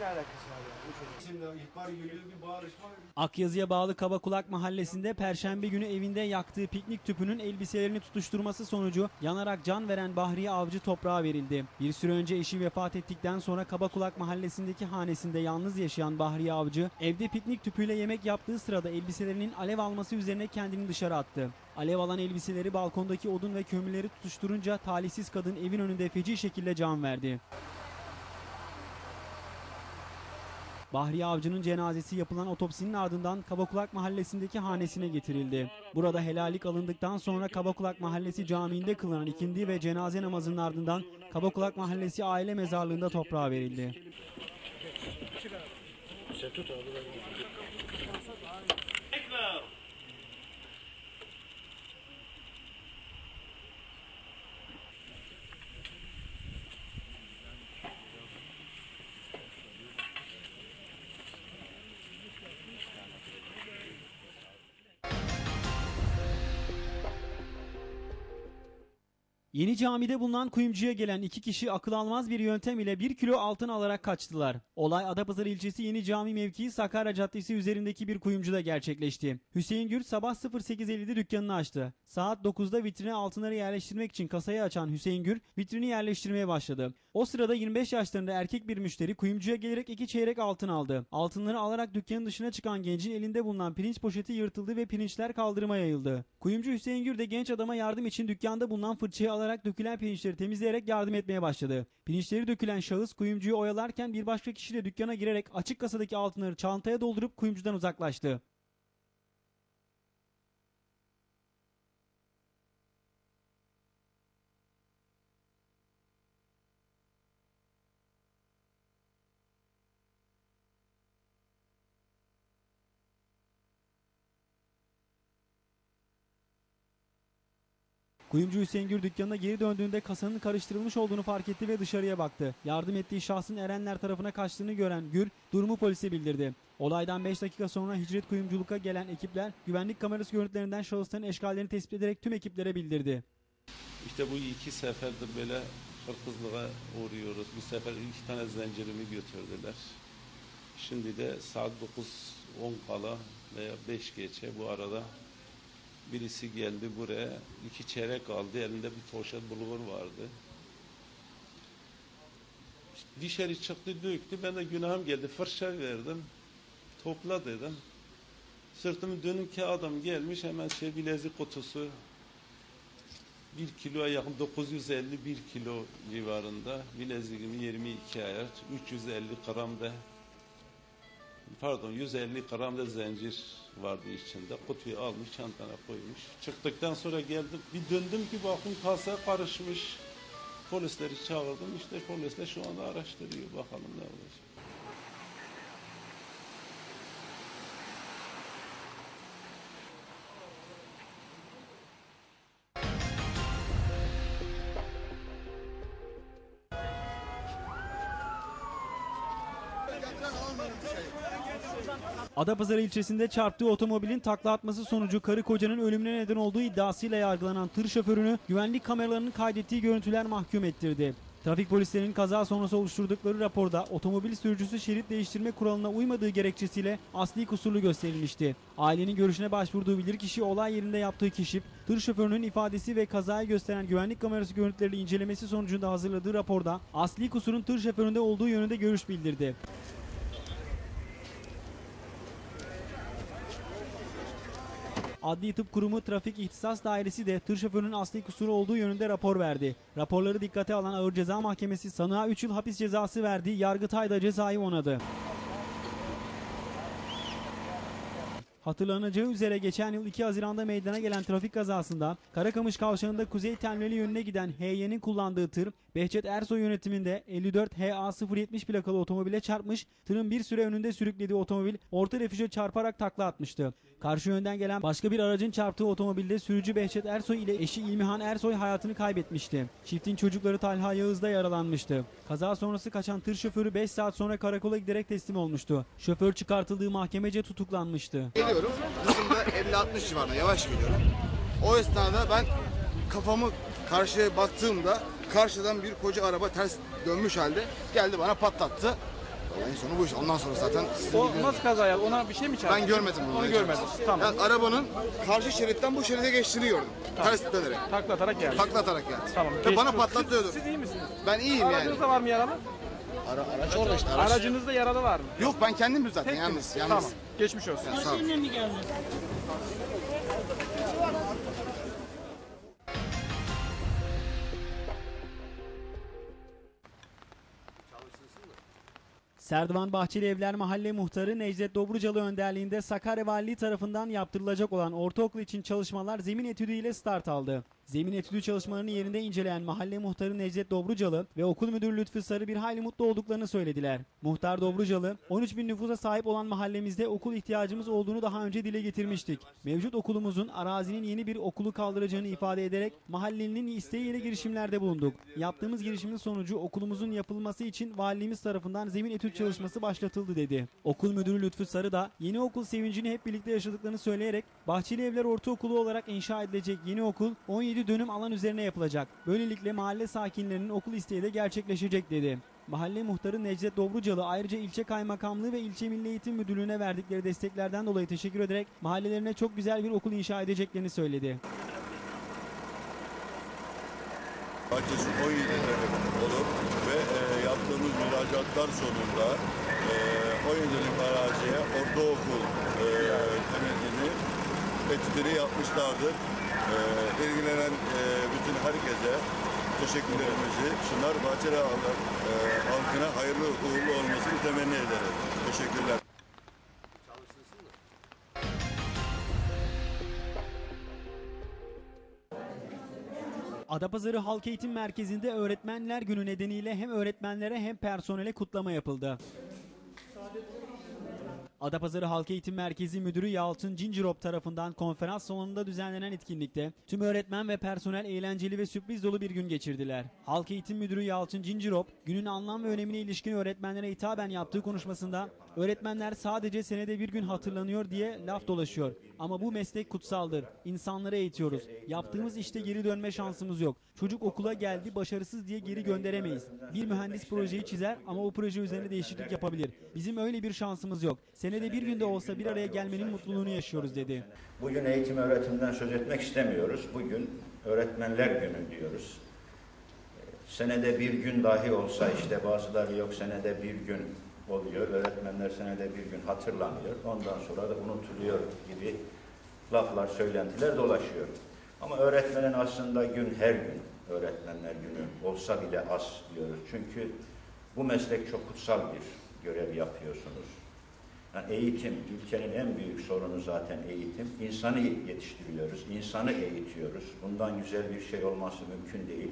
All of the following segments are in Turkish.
ne alakası var yani? Bu çocuk. Şimdi ihbar geliyor bir bağırışma. Akyazı'ya bağlı Kabakulak mahallesinde perşembe günü evinde yaktığı piknik tüpünün elbiselerini tutuşturması sonucu yanarak can veren Bahriye Avcı toprağa verildi. Bir süre önce eşi vefat ettikten sonra Kabakulak mahallesindeki hanesinde yalnız yaşayan Bahriye Avcı evde piknik tüpüyle yemek yaptığı sırada elbiselerinin alev alması üzerine kendini dışarı attı. Alev alan elbiseleri balkondaki odun ve kömürleri tutuşturunca talihsiz kadın evin önünde feci şekilde can verdi. Bahriye Avcı'nın cenazesi yapılan otopsinin ardından Kabakulak mahallesindeki hanesine getirildi. Burada helallik alındıktan sonra Kabakulak mahallesi camiinde kılınan ikindi ve cenaze namazının ardından Kabakulak mahallesi aile mezarlığında toprağa verildi. Yeni camide bulunan kuyumcuya gelen iki kişi akıl almaz bir yöntem ile 1 kilo altın alarak kaçtılar. Olay Adapazarı ilçesi Yeni Cami mevkii Sakarya Caddesi üzerindeki bir kuyumcuda gerçekleşti. Hüseyin Gür sabah 08.50'de dükkanını açtı. Saat 9'da vitrine altınları yerleştirmek için kasayı açan Hüseyin Gür vitrini yerleştirmeye başladı. O sırada 25 yaşlarında erkek bir müşteri kuyumcuya gelerek iki çeyrek altın aldı. Altınları alarak dükkanın dışına çıkan gencin elinde bulunan pirinç poşeti yırtıldı ve pirinçler kaldırıma yayıldı. Kuyumcu Hüseyin Gür de genç adama yardım için dükkanda bulunan fırçayı alarak dökülen pirinçleri temizleyerek yardım etmeye başladı. Pirinçleri dökülen şahıs kuyumcuyu oyalarken bir başka kişi de dükkana girerek açık kasadaki altınları çantaya doldurup kuyumcudan uzaklaştı. Kuyumcu Hüseyin Gür dükkanına geri döndüğünde kasanın karıştırılmış olduğunu fark etti ve dışarıya baktı. Yardım ettiği şahsın Erenler tarafına kaçtığını gören Gür durumu polise bildirdi. Olaydan 5 dakika sonra Hicret Kuyumculuk'a gelen ekipler güvenlik kamerası görüntülerinden şahısların eşkallerini tespit ederek tüm ekiplere bildirdi. İşte bu iki seferdir böyle hırsızlığa uğruyoruz. Bir sefer iki tane zincirimi götürdüler. Şimdi de saat 9-10 kala veya 5 geçe bu arada birisi geldi buraya. iki çeyrek aldı. Elinde bir poşet bulgur vardı. Dışarı çıktı döktü. Ben de günahım geldi. Fırça verdim. Topla dedim. Sırtımı dönünce adam gelmiş hemen şey bilezik kutusu 1 kiloya yakın 951 kilo civarında bileziğimi 22 ayar 350 gram da pardon 150 gram da zincir vardı içinde. Kutuyu almış çantana koymuş. Çıktıktan sonra geldim. Bir döndüm ki bakın kasa karışmış. Polisleri çağırdım. İşte polisler şu anda araştırıyor. Bakalım ne olacak. Adapazarı ilçesinde çarptığı otomobilin takla atması sonucu karı kocanın ölümüne neden olduğu iddiasıyla yargılanan tır şoförünü güvenlik kameralarının kaydettiği görüntüler mahkum ettirdi. Trafik polislerinin kaza sonrası oluşturdukları raporda otomobil sürücüsü şerit değiştirme kuralına uymadığı gerekçesiyle asli kusurlu gösterilmişti. Ailenin görüşüne başvurduğu bilirkişi olay yerinde yaptığı keşif, tır şoförünün ifadesi ve kazayı gösteren güvenlik kamerası görüntüleri incelemesi sonucunda hazırladığı raporda asli kusurun tır şoföründe olduğu yönünde görüş bildirdi. Adli Tıp Kurumu Trafik İhtisas Dairesi de tır şoförünün asli kusuru olduğu yönünde rapor verdi. Raporları dikkate alan Ağır Ceza Mahkemesi sanığa 3 yıl hapis cezası verdi, Yargıtay da cezayı onadı. Hatırlanacağı üzere geçen yıl 2 Haziran'da meydana gelen trafik kazasında Karakamış kavşağında Kuzey Telmeli yönüne giden HY'nin kullandığı tır Behçet Ersoy yönetiminde 54 HA 070 plakalı otomobile çarpmış, tırın bir süre önünde sürüklediği otomobil orta refüje çarparak takla atmıştı. Karşı yönden gelen başka bir aracın çarptığı otomobilde sürücü Behçet Ersoy ile eşi İlmihan Ersoy hayatını kaybetmişti. Çiftin çocukları Talha Yağız da yaralanmıştı. Kaza sonrası kaçan tır şoförü 5 saat sonra karakola giderek teslim olmuştu. Şoför çıkartıldığı mahkemece tutuklanmıştı. Geliyorum. Hızım da 50-60 civarında yavaş gidiyorum. O esnada ben kafamı karşıya baktığımda karşıdan bir koca araba ters dönmüş halde geldi bana patlattı. Olayın sonu bu iş. Ondan sonra zaten sizin O nasıl kaza yaptı? Ona bir şey mi çarptı? ben görmedim bunu. Onu görmedin. Tamam. Yani arabanın karşı şeritten bu şeride geçtiğini gördüm. Ters dönerek. Takla atarak geldi. Takla atarak geldi. Tamam. Ve geçmiş bana olsun. patlatıyordu. Siz, siz iyi misiniz? Ben iyiyim yani. Aracınızda var mı yaralı? Ara, araç orada işte. Araç. Aracınızda yaralı var mı? Yok ben kendim zaten Tek yalnız. yalnız. Tamam. Geçmiş olsun. Sağ ol. Serdivan Bahçeli Evler Mahalle Muhtarı Necdet Dobrucalı önderliğinde Sakarya Valiliği tarafından yaptırılacak olan ortaokul için çalışmalar zemin etüdü start aldı. Zemin etüdü çalışmalarını yerinde inceleyen mahalle muhtarı Necdet Dobrucalı ve okul müdürü Lütfü Sarı bir hayli mutlu olduklarını söylediler. Muhtar Dobrucalı, 13 bin nüfusa sahip olan mahallemizde okul ihtiyacımız olduğunu daha önce dile getirmiştik. Mevcut okulumuzun arazinin yeni bir okulu kaldıracağını ifade ederek mahallenin isteğiyle girişimlerde bulunduk. Yaptığımız girişimin sonucu okulumuzun yapılması için valiliğimiz tarafından zemin etüt çalışması başlatıldı dedi. Okul müdürü Lütfü Sarı da yeni okul sevincini hep birlikte yaşadıklarını söyleyerek Bahçeli Evler Ortaokulu olarak inşa edilecek yeni okul 17 dönüm alan üzerine yapılacak. Böylelikle mahalle sakinlerinin okul isteği de gerçekleşecek dedi. Mahalle muhtarı Necdet Dobrucalı ayrıca ilçe kaymakamlığı ve ilçe milli eğitim müdürlüğüne verdikleri desteklerden dolayı teşekkür ederek mahallelerine çok güzel bir okul inşa edeceklerini söyledi. Bahçesi 17 dönüm olup ve e, yaptığımız müracaatlar sonunda e, 17 dönüm araziye ortaokul e, temelini etüdünü yapmışlardır. E, ilgilenen e, bütün herkese teşekkürlerimizi sunar. Bahçeli halk, e, halkına hayırlı uğurlu olmasını temenni ederim. Teşekkürler. Adapazarı Halk Eğitim Merkezi'nde Öğretmenler Günü nedeniyle hem öğretmenlere hem personele kutlama yapıldı. Adapazarı Halk Eğitim Merkezi Müdürü Yalçın Cincirop tarafından konferans salonunda düzenlenen etkinlikte tüm öğretmen ve personel eğlenceli ve sürpriz dolu bir gün geçirdiler. Halk Eğitim Müdürü Yalçın Cincirop, günün anlam ve önemine ilişkin öğretmenlere hitaben yaptığı konuşmasında öğretmenler sadece senede bir gün hatırlanıyor diye laf dolaşıyor. Ama bu meslek kutsaldır. İnsanları eğitiyoruz. Yaptığımız işte geri dönme şansımız yok. Çocuk okula geldi başarısız diye geri gönderemeyiz. Bir mühendis projeyi çizer ama o proje üzerine değişiklik yapabilir. Bizim öyle bir şansımız yok. Senede bir günde olsa bir araya gelmenin mutluluğunu yaşıyoruz dedi. Bugün eğitim öğretimden söz etmek istemiyoruz. Bugün öğretmenler günü diyoruz. Ee, Senede bir gün dahi olsa işte bazıları yok senede bir gün oluyor. Öğretmenler senede bir gün hatırlanıyor. Ondan sonra da unutuluyor gibi laflar, söylentiler dolaşıyor. Ama öğretmenin aslında gün her gün öğretmenler günü olsa bile az diyoruz. Çünkü bu meslek çok kutsal bir görev yapıyorsunuz. Yani eğitim, ülkenin en büyük sorunu zaten eğitim. İnsanı yetiştiriyoruz, insanı eğitiyoruz. Bundan güzel bir şey olması mümkün değil.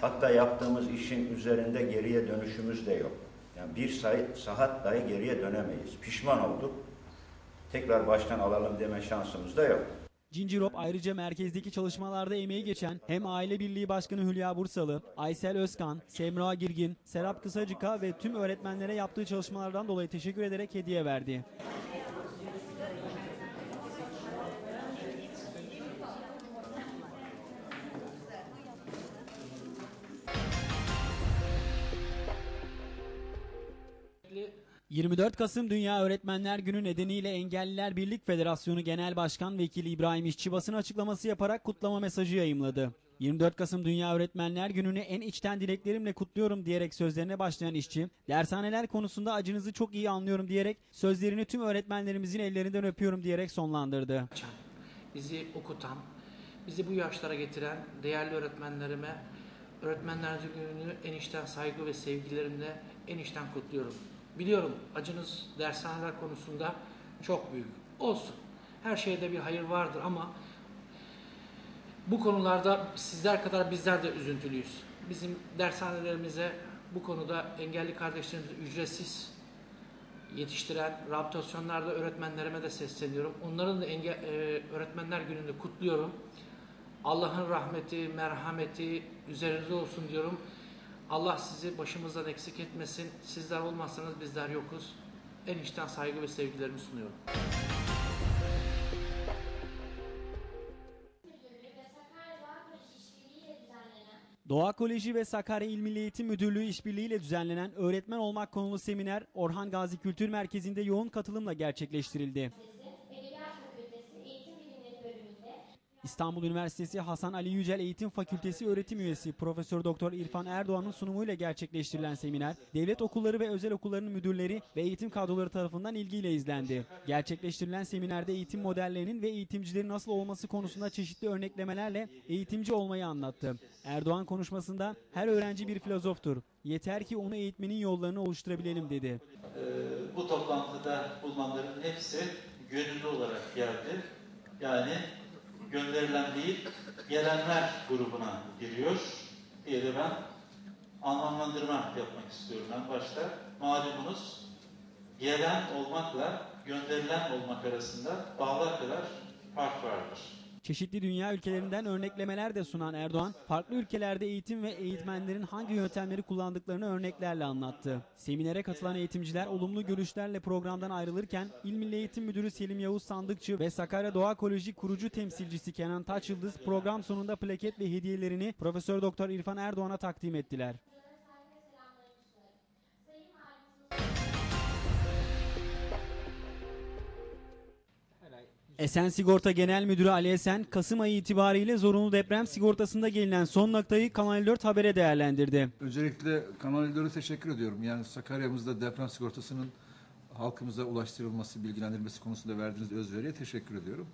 Hatta yaptığımız işin üzerinde geriye dönüşümüz de yok. Yani bir saat, saat dahi geriye dönemeyiz. Pişman olduk. Tekrar baştan alalım deme şansımız da yok. Cincirop ayrıca merkezdeki çalışmalarda emeği geçen hem Aile Birliği Başkanı Hülya Bursalı, Aysel Özkan, Semra Girgin, Serap Kısacık'a ve tüm öğretmenlere yaptığı çalışmalardan dolayı teşekkür ederek hediye verdi. ...24 Kasım Dünya Öğretmenler Günü nedeniyle Engelliler Birlik Federasyonu Genel Başkan Vekili İbrahim İşçi basın açıklaması yaparak kutlama mesajı yayımladı. 24 Kasım Dünya Öğretmenler Günü'nü en içten dileklerimle kutluyorum diyerek sözlerine başlayan işçi, dershaneler konusunda acınızı çok iyi anlıyorum diyerek sözlerini tüm öğretmenlerimizin ellerinden öpüyorum diyerek sonlandırdı. bizi okutan, bizi bu yaşlara getiren değerli öğretmenlerime Öğretmenler Günü'nü en içten saygı ve sevgilerimle en içten kutluyorum. Biliyorum acınız dershaneler konusunda çok büyük. Olsun. Her şeyde bir hayır vardır ama bu konularda sizler kadar bizler de üzüntülüyüz. Bizim dershanelerimize bu konuda engelli kardeşlerimizi ücretsiz yetiştiren rehabilitasyonlarda öğretmenlerime de sesleniyorum. Onların da enge- e, öğretmenler gününü kutluyorum. Allah'ın rahmeti, merhameti üzerinize olsun diyorum. Allah sizi başımızdan eksik etmesin. Sizler olmazsanız bizler yokuz. En içten saygı ve sevgilerimi sunuyorum. Doğa Koleji ve Sakarya İl Milli Eğitim Müdürlüğü işbirliğiyle düzenlenen öğretmen olmak konulu seminer Orhan Gazi Kültür Merkezi'nde yoğun katılımla gerçekleştirildi. Edebiyat Fakültesi Eğitim Bilimleri bölümünde İstanbul Üniversitesi Hasan Ali Yücel Eğitim Fakültesi öğretim üyesi Profesör Doktor İrfan Erdoğan'ın sunumuyla gerçekleştirilen seminer, devlet okulları ve özel okulların müdürleri ve eğitim kadroları tarafından ilgiyle izlendi. Gerçekleştirilen seminerde eğitim modellerinin ve eğitimcilerin nasıl olması konusunda çeşitli örneklemelerle eğitimci olmayı anlattı. Erdoğan konuşmasında her öğrenci bir filozoftur. Yeter ki onu eğitmenin yollarını oluşturabilelim dedi. Ee, bu toplantıda bulunanların hepsi gönüllü olarak geldi. Yani gönderilen değil, gelenler grubuna giriyor diye de ben anlamlandırma yapmak istiyorum en başta. Malumunuz gelen olmakla gönderilen olmak arasında dağlar kadar fark vardır. Çeşitli dünya ülkelerinden örneklemeler de sunan Erdoğan, farklı ülkelerde eğitim ve eğitmenlerin hangi yöntemleri kullandıklarını örneklerle anlattı. Seminere katılan eğitimciler olumlu görüşlerle programdan ayrılırken İl Milli Eğitim Müdürü Selim Yavuz Sandıkçı ve Sakarya Doğa Koleji kurucu temsilcisi Kenan Taçyıldız program sonunda plaket ve hediyelerini Profesör Doktor İrfan Erdoğan'a takdim ettiler. Esen Sigorta Genel Müdürü Ali Esen, Kasım ayı itibariyle zorunlu deprem sigortasında gelinen son noktayı Kanal 4 Haber'e değerlendirdi. Öncelikle Kanal 4'e teşekkür ediyorum. Yani Sakarya'mızda deprem sigortasının halkımıza ulaştırılması, bilgilendirilmesi konusunda verdiğiniz özveriye teşekkür ediyorum.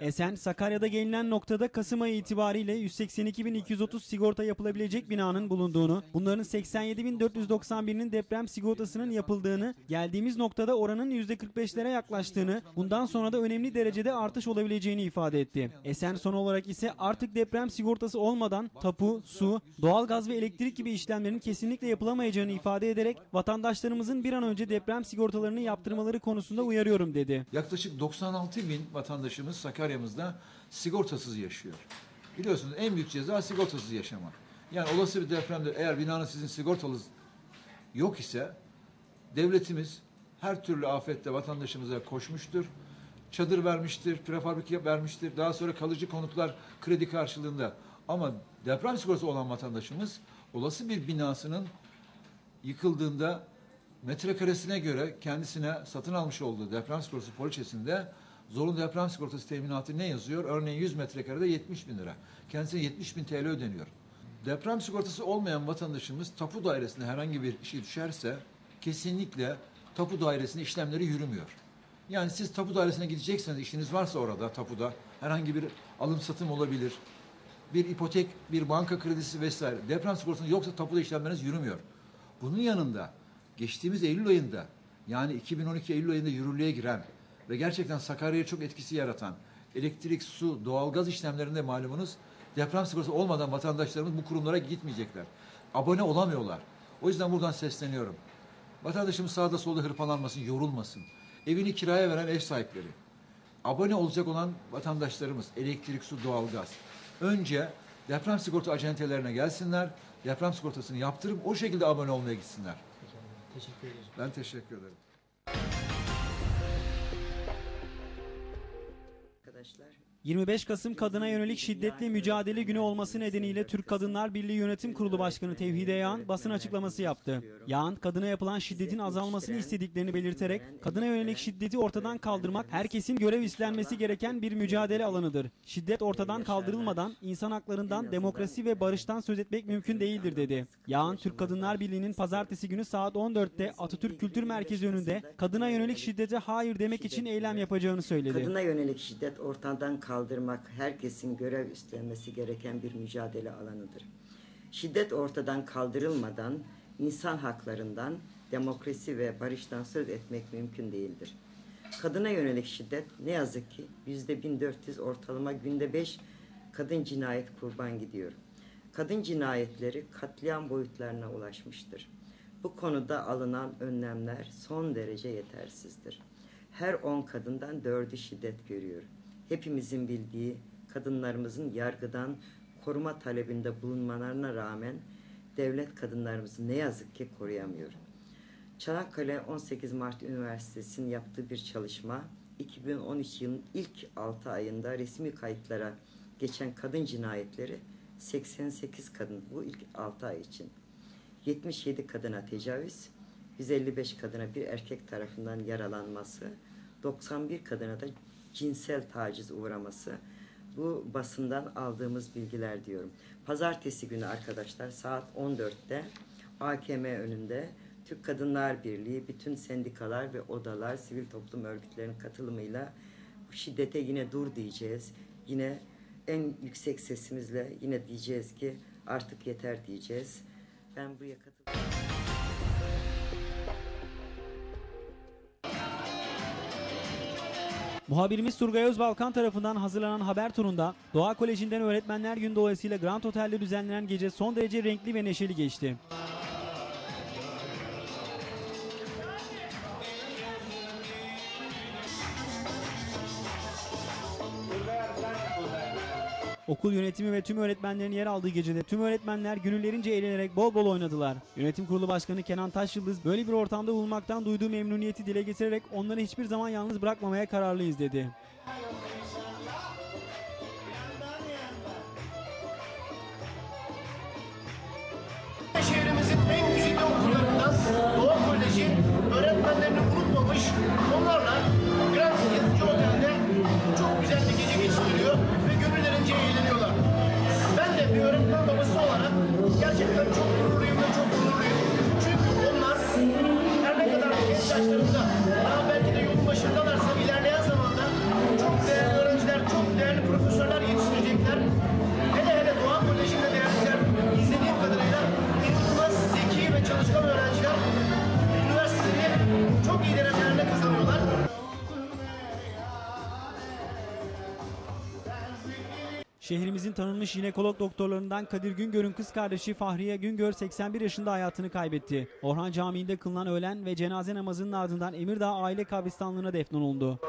Esen, Sakarya'da gelinen noktada Kasım ayı itibariyle 182.230 sigorta yapılabilecek binanın bulunduğunu, bunların 87.491'inin deprem sigortasının yapıldığını, geldiğimiz noktada oranın %45'lere yaklaştığını, bundan sonra da önemli derecede artış olabileceğini ifade etti. Esen son olarak ise artık deprem sigortası olmadan tapu, su, doğalgaz ve elektrik gibi işlemlerin kesinlikle yapılamayacağını ifade ederek vatandaşlarımızın bir an önce deprem sigortalarını yaptırmaları konusunda uyarıyorum dedi. Yaklaşık 96 bin vatandaşımız Sakarya'mızda sigortasız yaşıyor. Biliyorsunuz en büyük ceza sigortasız yaşamak. Yani olası bir depremde eğer binanın sizin sigortalı yok ise devletimiz her türlü afette vatandaşımıza koşmuştur. Çadır vermiştir, prefabrik vermiştir. Daha sonra kalıcı konutlar kredi karşılığında. Ama deprem sigortası olan vatandaşımız olası bir binasının yıkıldığında metrekaresine göre kendisine satın almış olduğu deprem sigortası poliçesinde zorunlu deprem sigortası teminatı ne yazıyor? Örneğin 100 metrekarede 70 bin lira. Kendisine 70 bin TL ödeniyor. Deprem sigortası olmayan vatandaşımız tapu dairesinde herhangi bir şey düşerse kesinlikle tapu dairesinde işlemleri yürümüyor. Yani siz tapu dairesine gidecekseniz işiniz varsa orada tapuda herhangi bir alım satım olabilir. Bir ipotek, bir banka kredisi vesaire. Deprem sigortası yoksa tapuda işlemleriniz yürümüyor. Bunun yanında geçtiğimiz Eylül ayında yani 2012 Eylül ayında yürürlüğe giren ve gerçekten Sakarya'ya çok etkisi yaratan elektrik, su, doğalgaz işlemlerinde malumunuz deprem sigortası olmadan vatandaşlarımız bu kurumlara gitmeyecekler. Abone olamıyorlar. O yüzden buradan sesleniyorum. Vatandaşımız sağda solda hırpalanmasın, yorulmasın. Evini kiraya veren ev sahipleri. Abone olacak olan vatandaşlarımız elektrik, su, doğalgaz. Önce deprem sigorta acentelerine gelsinler. Deprem sigortasını yaptırıp o şekilde abone olmaya gitsinler. Ben teşekkür ederim. 25 Kasım Kadına Yönelik Şiddetli Mücadele Günü olması nedeniyle Türk Kadınlar Birliği Yönetim Kurulu Başkanı Tevhide Yağan basın açıklaması yaptı. Yağan, kadına yapılan şiddetin azalmasını istediklerini belirterek, kadına yönelik şiddeti ortadan kaldırmak herkesin görev üstlenmesi gereken bir mücadele alanıdır. Şiddet ortadan kaldırılmadan insan haklarından, demokrasi ve barıştan söz etmek mümkün değildir dedi. Yağan, Türk Kadınlar Birliği'nin pazartesi günü saat 14'te Atatürk Kültür Merkezi önünde kadına yönelik şiddete hayır demek için eylem yapacağını söyledi. Kadına yönelik şiddet ortadan kaldırmak herkesin görev üstlenmesi gereken bir mücadele alanıdır. Şiddet ortadan kaldırılmadan insan haklarından, demokrasi ve barıştan söz etmek mümkün değildir. Kadına yönelik şiddet ne yazık ki yüzde 1400 ortalama günde 5 kadın cinayet kurban gidiyor. Kadın cinayetleri katliam boyutlarına ulaşmıştır. Bu konuda alınan önlemler son derece yetersizdir. Her 10 kadından 4'ü şiddet görüyor. Hepimizin bildiği kadınlarımızın yargıdan koruma talebinde bulunmalarına rağmen devlet kadınlarımızı ne yazık ki koruyamıyor. Çanakkale 18 Mart Üniversitesi'nin yaptığı bir çalışma 2013 yılının ilk 6 ayında resmi kayıtlara geçen kadın cinayetleri 88 kadın bu ilk 6 ay için. 77 kadına tecavüz, 155 kadına bir erkek tarafından yaralanması, 91 kadına da cinsel taciz uğraması. Bu basından aldığımız bilgiler diyorum. Pazartesi günü arkadaşlar saat 14'te AKM önünde Türk Kadınlar Birliği, bütün sendikalar ve odalar, sivil toplum örgütlerinin katılımıyla şiddete yine dur diyeceğiz. Yine en yüksek sesimizle yine diyeceğiz ki artık yeter diyeceğiz. Ben buraya katılıyorum. Muhabirimiz Turgay Özbalkan tarafından hazırlanan haber turunda Doğa Koleji'nden Öğretmenler Günü dolayısıyla Grand Otel'de düzenlenen gece son derece renkli ve neşeli geçti. Okul yönetimi ve tüm öğretmenlerin yer aldığı gecede tüm öğretmenler gönüllerince eğlenerek bol bol oynadılar. Yönetim Kurulu Başkanı Kenan Taşyıldız böyle bir ortamda bulunmaktan duyduğu memnuniyeti dile getirerek onları hiçbir zaman yalnız bırakmamaya kararlıyız dedi. Şehrimizin tanınmış jinekolog doktorlarından Kadir Güngör'ün kız kardeşi Fahriye Güngör 81 yaşında hayatını kaybetti. Orhan Camii'nde kılınan öğlen ve cenaze namazının ardından Emirdağ Aile Kabristanlığı'na defnolundu.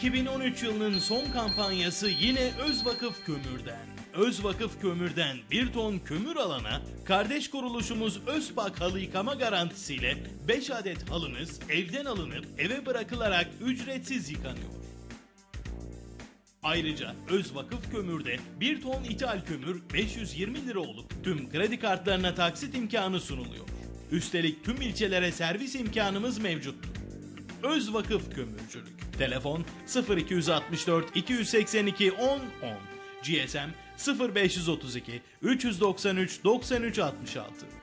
2013 yılının son kampanyası yine Özvakıf Kömür'den. Özvakıf Kömür'den bir ton kömür alana kardeş kuruluşumuz Özpak Halı Yıkama garantisiyle 5 adet halınız evden alınıp eve bırakılarak ücretsiz yıkanıyor. Ayrıca Özvakıf Kömür'de 1 ton ithal kömür 520 lira olup tüm kredi kartlarına taksit imkanı sunuluyor. Üstelik tüm ilçelere servis imkanımız mevcuttur. Öz Vakıf Kömürcülük. Telefon 0264 282 10 10. GSM 0532 393 93 66.